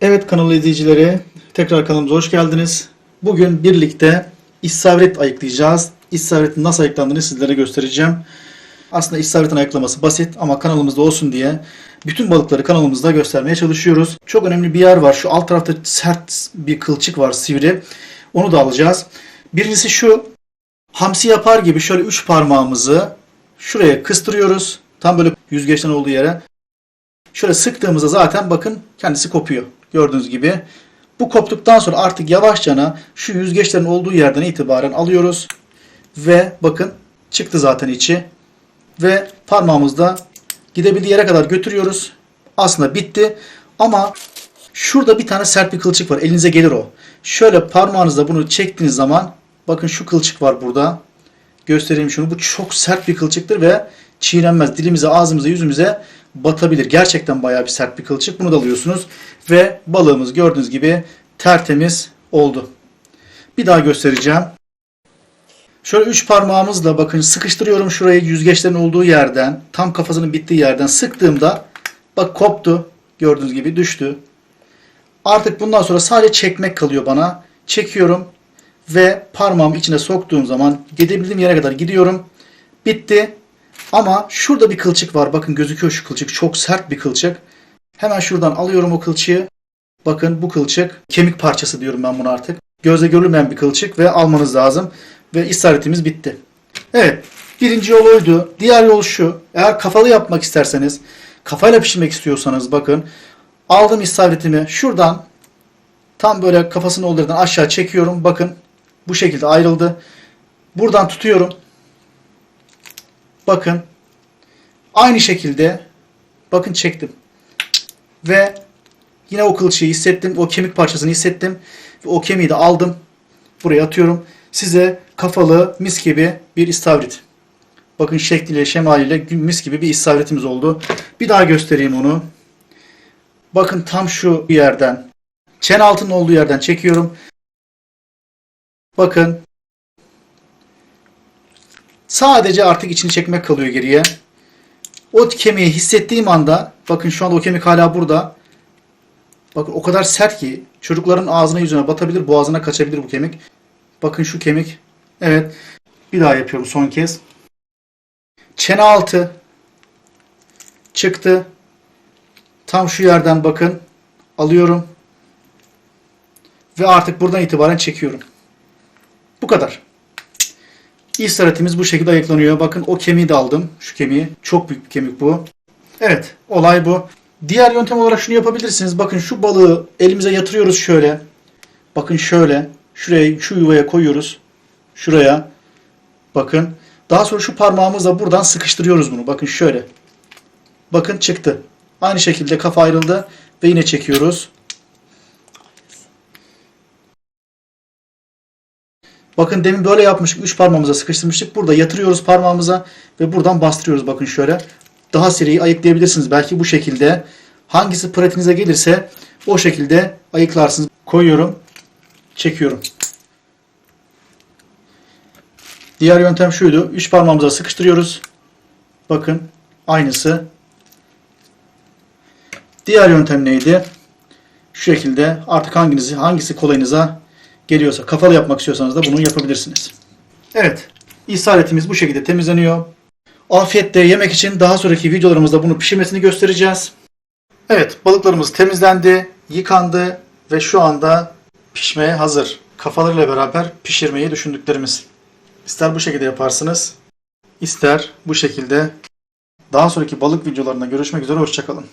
Evet kanalı izleyicileri tekrar kanalımıza hoş geldiniz. Bugün birlikte istavrit ayıklayacağız. İstavritin nasıl ayıklandığını sizlere göstereceğim. Aslında istavritin ayıklaması basit ama kanalımızda olsun diye bütün balıkları kanalımızda göstermeye çalışıyoruz. Çok önemli bir yer var. Şu alt tarafta sert bir kılçık var sivri. Onu da alacağız. Birincisi şu. Hamsi yapar gibi şöyle üç parmağımızı şuraya kıstırıyoruz. Tam böyle yüzgeçten olduğu yere. Şöyle sıktığımızda zaten bakın kendisi kopuyor. Gördüğünüz gibi. Bu koptuktan sonra artık yavaşça şu yüzgeçlerin olduğu yerden itibaren alıyoruz. Ve bakın çıktı zaten içi. Ve parmağımızda gidebildiği yere kadar götürüyoruz. Aslında bitti. Ama şurada bir tane sert bir kılçık var. Elinize gelir o. Şöyle parmağınızla bunu çektiğiniz zaman bakın şu kılçık var burada. Göstereyim şunu. Bu çok sert bir kılçıktır ve çiğnenmez. Dilimize, ağzımıza, yüzümüze batabilir. Gerçekten bayağı bir sert bir kılçık. Bunu da alıyorsunuz. Ve balığımız gördüğünüz gibi tertemiz oldu. Bir daha göstereceğim. Şöyle üç parmağımızla bakın sıkıştırıyorum şurayı yüzgeçlerin olduğu yerden. Tam kafasının bittiği yerden sıktığımda bak koptu. Gördüğünüz gibi düştü. Artık bundan sonra sadece çekmek kalıyor bana. Çekiyorum ve parmağımı içine soktuğum zaman gidebildiğim yere kadar gidiyorum. Bitti. Ama şurada bir kılçık var. Bakın gözüküyor şu kılçık. Çok sert bir kılçık. Hemen şuradan alıyorum o kılçığı. Bakın bu kılçık kemik parçası diyorum ben buna artık. Gözle görülmeyen bir kılçık ve almanız lazım. Ve isaretimiz bitti. Evet. Birinci yol oydu. Diğer yol şu. Eğer kafalı yapmak isterseniz, kafayla pişirmek istiyorsanız bakın. Aldım istavritimi şuradan tam böyle kafasını olduğu yerden aşağı çekiyorum. Bakın bu şekilde ayrıldı. Buradan tutuyorum. Bakın. Aynı şekilde bakın çektim. Ve yine o kılçığı hissettim. O kemik parçasını hissettim. Ve o kemiği de aldım. Buraya atıyorum. Size kafalı mis gibi bir istavrit. Bakın şekliyle şemaliyle mis gibi bir istavritimiz oldu. Bir daha göstereyim onu. Bakın tam şu yerden. Çen altının olduğu yerden çekiyorum. Bakın. Sadece artık içini çekmek kalıyor geriye. O kemiği hissettiğim anda bakın şu anda o kemik hala burada. Bakın o kadar sert ki çocukların ağzına yüzüne batabilir, boğazına kaçabilir bu kemik. Bakın şu kemik. Evet. Bir daha yapıyorum son kez. Çene altı çıktı. Tam şu yerden bakın. Alıyorum. Ve artık buradan itibaren çekiyorum. Bu kadar. İstaretimiz bu şekilde ayıklanıyor. Bakın o kemiği de aldım. Şu kemiği. Çok büyük bir kemik bu. Evet. Olay bu. Diğer yöntem olarak şunu yapabilirsiniz. Bakın şu balığı elimize yatırıyoruz şöyle. Bakın şöyle. Şuraya şu yuvaya koyuyoruz. Şuraya. Bakın. Daha sonra şu parmağımızla buradan sıkıştırıyoruz bunu. Bakın şöyle. Bakın çıktı. Aynı şekilde kafa ayrıldı. Ve yine çekiyoruz. Bakın demin böyle yapmıştık. Üç parmağımıza sıkıştırmıştık. Burada yatırıyoruz parmağımıza ve buradan bastırıyoruz. Bakın şöyle. Daha seriyi ayıklayabilirsiniz. Belki bu şekilde. Hangisi pratiğinize gelirse o şekilde ayıklarsınız. Koyuyorum. Çekiyorum. Diğer yöntem şuydu. Üç parmağımıza sıkıştırıyoruz. Bakın aynısı. Diğer yöntem neydi? Şu şekilde artık hanginizi hangisi kolayınıza geliyorsa kafalı yapmak istiyorsanız da bunu yapabilirsiniz. Evet. İsaretimiz bu şekilde temizleniyor. Afiyetle yemek için daha sonraki videolarımızda bunu pişirmesini göstereceğiz. Evet balıklarımız temizlendi, yıkandı ve şu anda pişmeye hazır. Kafalarıyla beraber pişirmeyi düşündüklerimiz. İster bu şekilde yaparsınız, ister bu şekilde. Daha sonraki balık videolarında görüşmek üzere, hoşçakalın.